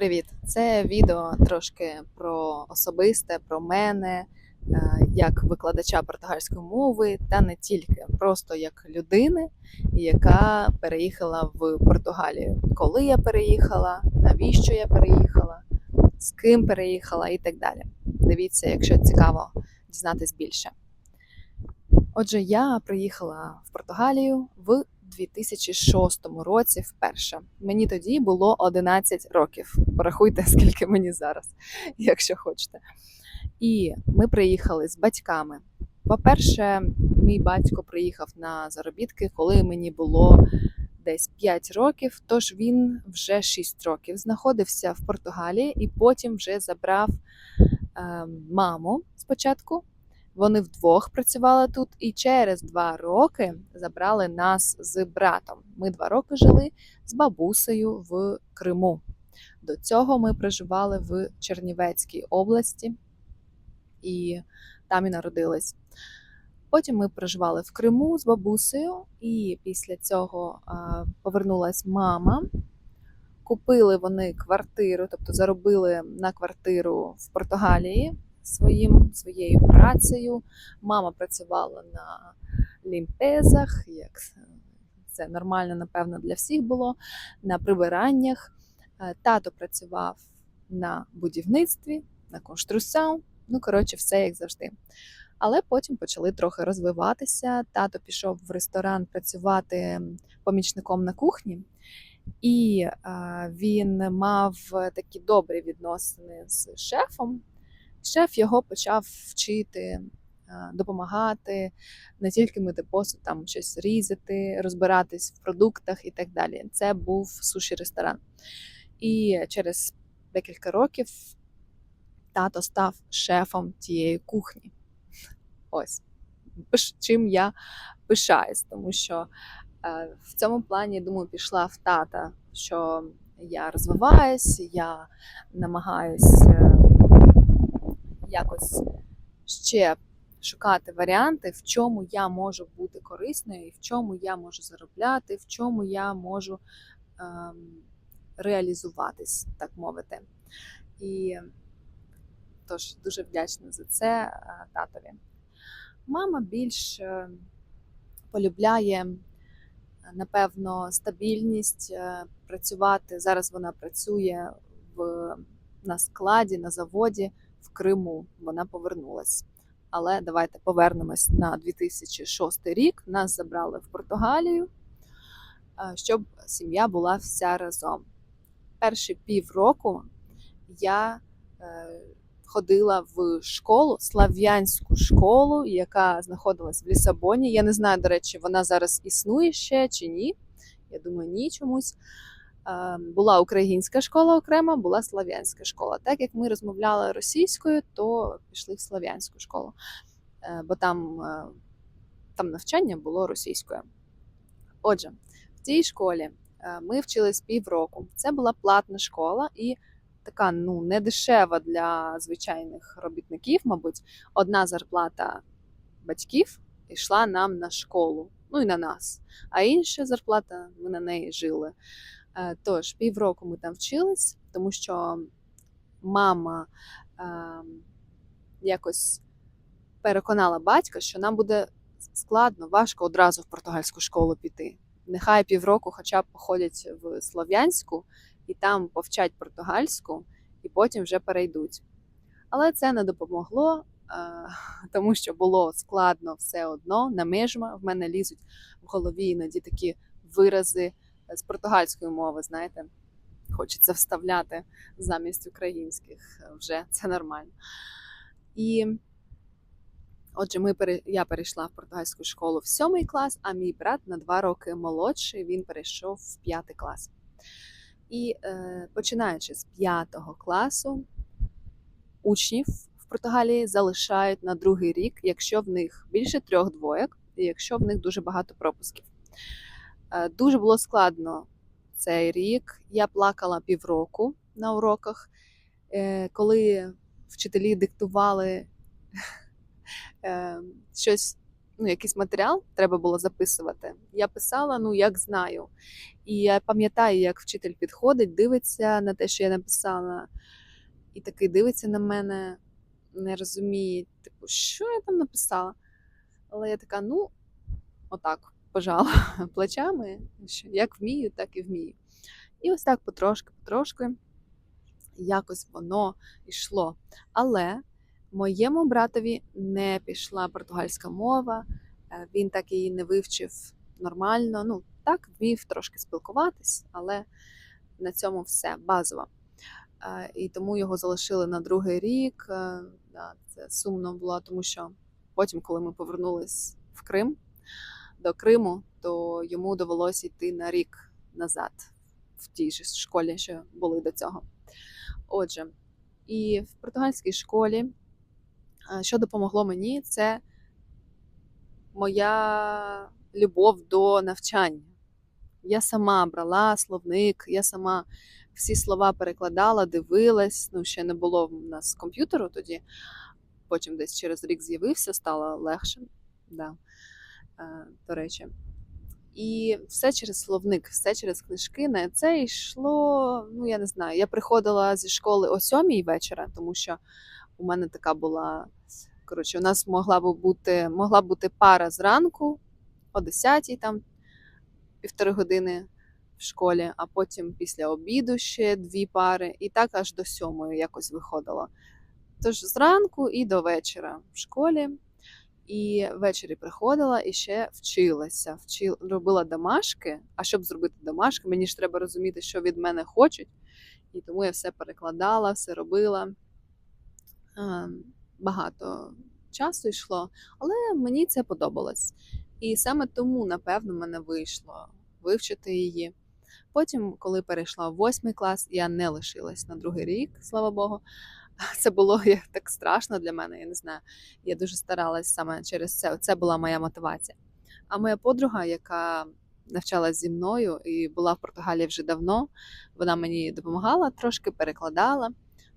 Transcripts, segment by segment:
Привіт! Це відео трошки про особисте, про мене, е, як викладача португальської мови, та не тільки, просто як людини, яка переїхала в Португалію. Коли я переїхала, навіщо я переїхала, з ким переїхала і так далі. Дивіться, якщо цікаво дізнатись більше. Отже, я приїхала в Португалію в 2006 році вперше. Мені тоді було 11 років. Порахуйте, скільки мені зараз, якщо хочете. І ми приїхали з батьками. По-перше, мій батько приїхав на заробітки, коли мені було десь 5 років, тож він вже 6 років знаходився в Португалії і потім вже забрав е, маму спочатку. Вони вдвох працювали тут, і через два роки забрали нас з братом. Ми два роки жили з бабусею в Криму. До цього ми проживали в Чернівецькій області і там і народились. Потім ми проживали в Криму з бабусею, і після цього повернулась мама. Купили вони квартиру, тобто заробили на квартиру в Португалії своїм, своєю працею. Мама працювала на лімпезах, як це нормально, напевно, для всіх було, на прибираннях. Е, Тато працював на будівництві, на конструкціон. Ну, коротше, все як завжди. Але потім почали трохи розвиватися. Тато пішов в ресторан працювати помічником на кухні, і е, він мав такі добрі відносини з шефом. Шеф його почав вчити, е, допомагати, не тільки мити посуд, там щось різати, розбиратись в продуктах і так далі. Це був суші-ресторан. І через декілька років тато став шефом тієї кухні. Ось чим я пишаюсь, тому що е, в цьому плані, думаю, пішла в тата, що я розвиваюсь, я намагаюсь е, якось ще шукати варіанти, в чому я можу бути корисною, і в чому я можу заробляти, в чому я можу ем, реалізуватись, так мовити. І тож дуже вдячна за це е, татові. Мама більш е, полюбляє, напевно, стабільність, е, працювати. Зараз вона працює в, на складі, на заводі в Криму. Вона повернулась. Але давайте повернемось на 2006 рік. Нас забрали в Португалію, е, щоб сім'я була вся разом. Перші півроку я е, ходила в школу, слав'янську школу, яка знаходилась в Лісабоні. Я не знаю, до речі, вона зараз існує ще чи ні. Я думаю, ні чомусь. Е, Була українська школа окрема, була слав'янська школа. Так як ми розмовляли російською, то пішли в слав'янську школу, Е, бо там, е, там навчання було російською. Отже, в цій школі е, ми вчились півроку. Це була платна школа і така ну не дешева для звичайних робітників, мабуть, одна зарплата батьків йшла нам на школу, ну і на нас. А інша зарплата ми на неї жили. Е, Тож півроку ми там вчились, тому що мама е, якось переконала батька, що нам буде складно, важко одразу в португальську школу піти. Нехай півроку хоча б походять в Слов'янську і там повчать португальську, і потім вже перейдуть. Але це не допомогло, е, тому що було складно все одно, намежма. В мене лізуть в голові іноді такі вирази з португальської мови, знаєте, хочеться вставляти замість українських вже це нормально. І отже, ми я перейшла в португальську школу в сьомий клас, а мій брат на два роки молодший, він перейшов в п'ятий клас. І е, починаючи з п'ятого класу, учнів в Португалії залишають на другий рік, якщо в них більше трьох двоєк, і якщо в них дуже багато пропусків. Е, Дуже було складно цей рік. Я плакала півроку на уроках, Е, коли вчителі диктували е, щось ну, якийсь матеріал треба було записувати. Я писала, ну як знаю. І я пам'ятаю, як вчитель підходить, дивиться на те, що я написала, і такий дивиться на мене, не розуміє, типу, що я там написала. Але я така, ну, отак, пожала плечами, що як вмію, так і вмію. І ось так потрошки, потрошки, якось воно йшло. Але моєму братові не пішла португальська мова, е, він так її не вивчив нормально. Ну, так, вмів трошки спілкуватись, але на цьому все базово. Е, І тому його залишили на другий рік. Е, Це сумно було, тому що потім, коли ми повернулись в Крим до Криму, то йому довелося йти на рік назад в тій же школі, що були до цього. Отже, і в португальській школі, е, що допомогло мені, це моя любов до навчання. Я сама брала словник, я сама всі слова перекладала, дивилась. Ну, ще не було в нас комп'ютеру тоді. Потім десь через рік з'явився, стало легше. Да. Е, До речі. І все через словник, все через книжки. На це йшло. Ну, я не знаю. Я приходила зі школи о сьомій вечора, тому що у мене така була. Коротше, у нас могла б бути, могла бути пара зранку о 10 там півтори години в школі, а потім після обіду ще дві пари, і так аж до сьомої якось виходило. Тож зранку і до вечора в школі. І ввечері приходила і ще вчилася, вчила, робила домашки. А щоб зробити домашки, мені ж треба розуміти, що від мене хочуть. І тому я все перекладала, все робила. Багато часу йшло, але мені це подобалось. І саме тому, напевно, мене вийшло вивчити її. Потім, коли перейшла в восьмий клас, я не лишилась на другий рік, слава Богу. Це було так страшно для мене, я не знаю. Я дуже старалась саме через це. Це була моя мотивація. А моя подруга, яка навчалась зі мною і була в Португалії вже давно, вона мені допомагала, трошки перекладала,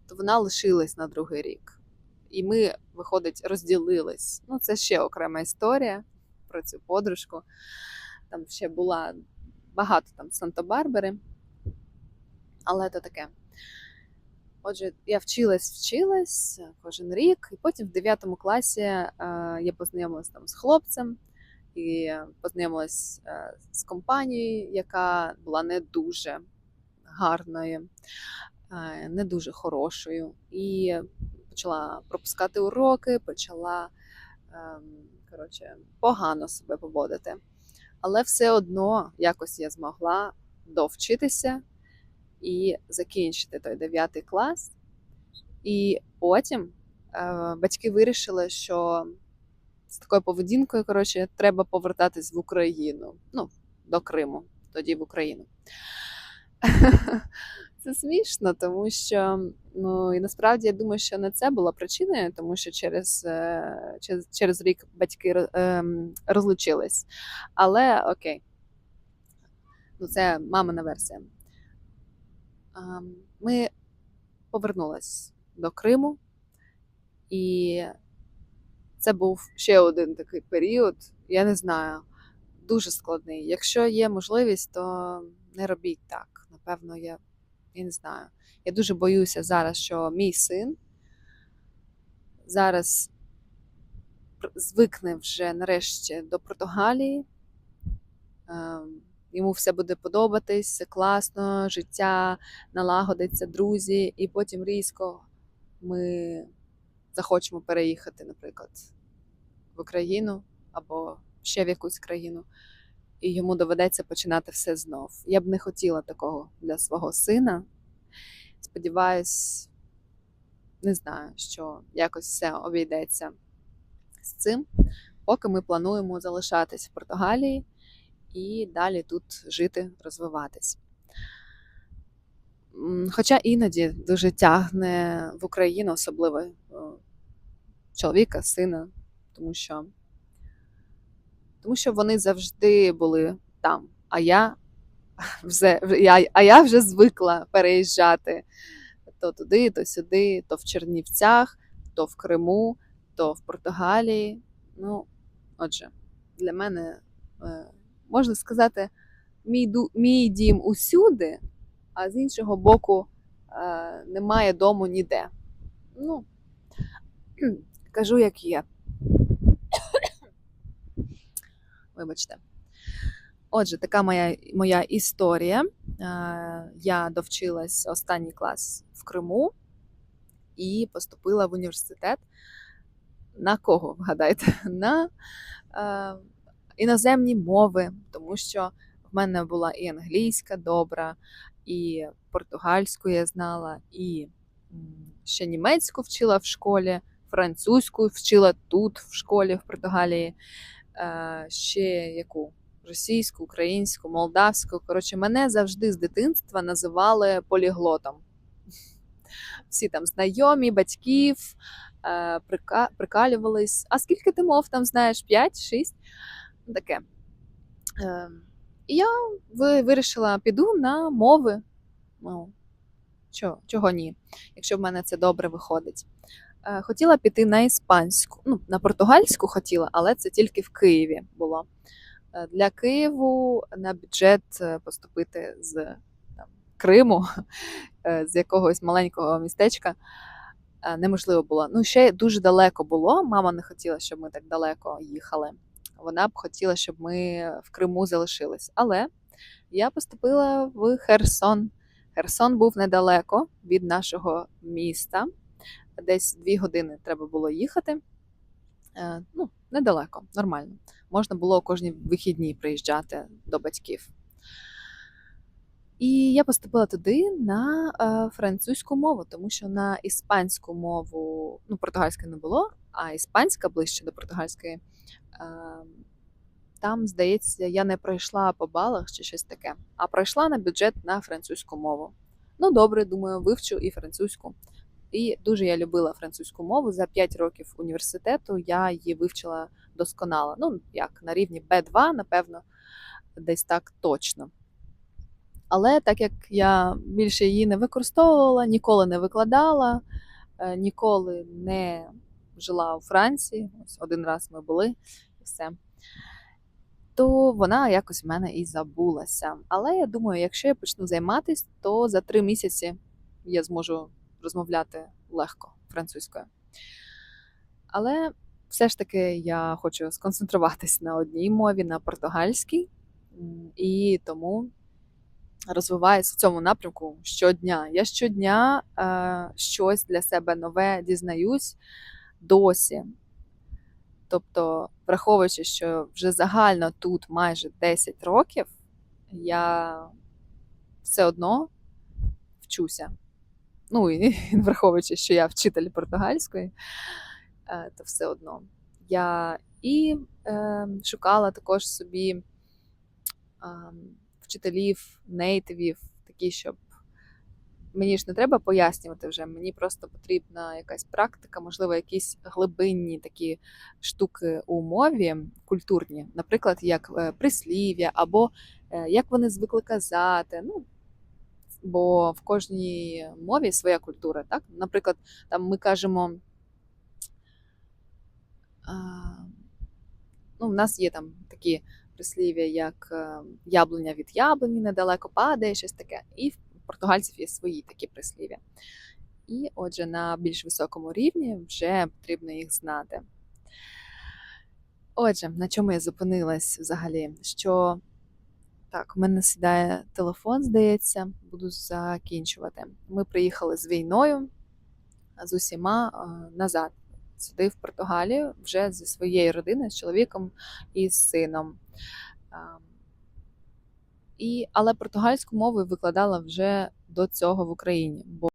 то вона лишилась на другий рік. І ми, виходить, розділились. Ну, це ще окрема історія про цю подружку. Там ще була багато там Санта-Барбари, але то таке. Отже, я вчилась, вчилась кожен рік, і потім в 9 класі е, я познайомилась там з хлопцем і познайомилась е, з компанією, яка була не дуже гарною, е, не дуже хорошою. І почала пропускати уроки, почала е, коротше, погано себе поводити. Але все одно якось я змогла довчитися і закінчити той 9 клас. І потім е, батьки вирішили, що з такою поведінкою коротше, треба повертатись в Україну. Ну, до Криму, тоді в Україну. Це смішно, тому що ну і насправді я думаю, що не це була причиною, тому що через е, через, через рік батьки ем, розлучились. Але окей, ну це мамина версія. Ем, Ми повернулись до Криму, і це був ще один такий період. Я не знаю, дуже складний. Якщо є можливість, то не робіть так. Напевно, я, я не знаю. Я дуже боюся зараз, що мій син зараз звикне вже нарешті до Португалії. Йому все буде подобатись, класно, життя налагодиться, друзі, і потім різко ми захочемо переїхати, наприклад, в Україну або ще в якусь країну, і йому доведеться починати все знов. Я б не хотіла такого для свого сина. Сподіваюсь, не знаю, що якось все обійдеться з цим, поки ми плануємо залишатись в Португалії і далі тут жити, розвиватись. Хоча іноді дуже тягне в Україну, особливо е, чоловіка, сина, тому що, тому що вони завжди були там. А я вже, а я вже звикла переїжджати то туди, то сюди, то в Чернівцях, то в Криму, то в Португалії. Ну, отже. для мене, е, можна сказати, мій, мій дім усюди, а з іншого боку, е, немає дому ніде. Ну, кажу, як є. Вибачте. Отже, така моя, моя історія. Е, Я довчилась останній клас в Криму і поступила в університет. На кого, вгадайте? На е, іноземні мови, тому що в мене була і англійська добра, і португальську я знала, і ще німецьку вчила в школі, французьку вчила тут, в школі в Португалії, е, ще яку російську, українську, молдавську. Коротше, мене завжди з дитинства називали поліглотом. Всі там знайомі, батьків е, прикалювались. А скільки ти мов там знаєш? П'ять, шість? Ну, Таке. Е, і я вирішила, піду на мови. Ну, чого, чого ні, якщо в мене це добре виходить. Е, Хотіла піти на іспанську, ну, на португальську хотіла, але це тільки в Києві було. Е, Для Києву на бюджет поступити з Криму, з якогось маленького містечка неможливо було. Ну, ще дуже далеко було. Мама не хотіла, щоб ми так далеко їхали. Вона б хотіла, щоб ми в Криму залишились. Але я поступила в Херсон. Херсон був недалеко від нашого міста. Десь дві години треба було їхати. Е, Ну, недалеко, нормально. Можна було кожні вихідні приїжджати до батьків. І я поступила туди на е, французьку мову, тому що на іспанську мову, ну, португальської не було, а іспанська ближче до португальської. Е, там, здається, я не пройшла по балах чи щось таке, а пройшла на бюджет на французьку мову. Ну, добре, думаю, вивчу і французьку. І дуже я любила французьку мову. За 5 років університету я її вивчила досконало. Ну, як на рівні B2, напевно, десь так точно. Але так як я більше її не використовувала, ніколи не викладала, е, ніколи не жила у Франції, ось один раз ми були і все, то вона якось в мене і забулася. Але я думаю, якщо я почну займатися, то за три місяці я зможу розмовляти легко французькою. Але все ж таки я хочу сконцентруватись на одній мові, на португальській, і тому розвиваюся в цьому напрямку щодня. Я щодня е, щось для себе нове дізнаюсь досі. Тобто, враховуючи, що вже загально тут майже 10 років, я все одно вчуся. Ну і враховуючи, що я вчитель португальської, е, то все одно. Я і е, шукала також собі е, вчителів, нейтивів, такі, щоб мені ж не треба пояснювати вже, мені просто потрібна якась практика, можливо, якісь глибинні такі штуки у мові культурні, наприклад, як е, прислів'я, або е, як вони звикли казати. Ну, бо в кожній мові своя культура, так? Наприклад, там ми кажемо. Ну, в нас є там такі прислів'я, як е, яблуня від яблуні недалеко падає, щось таке. І португальців є свої такі прислів'я. І отже, на більш високому рівні вже потрібно їх знати. Отже, на чому я зупинилась взагалі? Що так, у мене сідає телефон, здається, буду закінчувати. Ми приїхали з війною з усіма е, назад, сюди, в Португалію, вже зі своєю родиною, з чоловіком і з сином. І, але португальську мову викладала вже до цього в Україні. Бо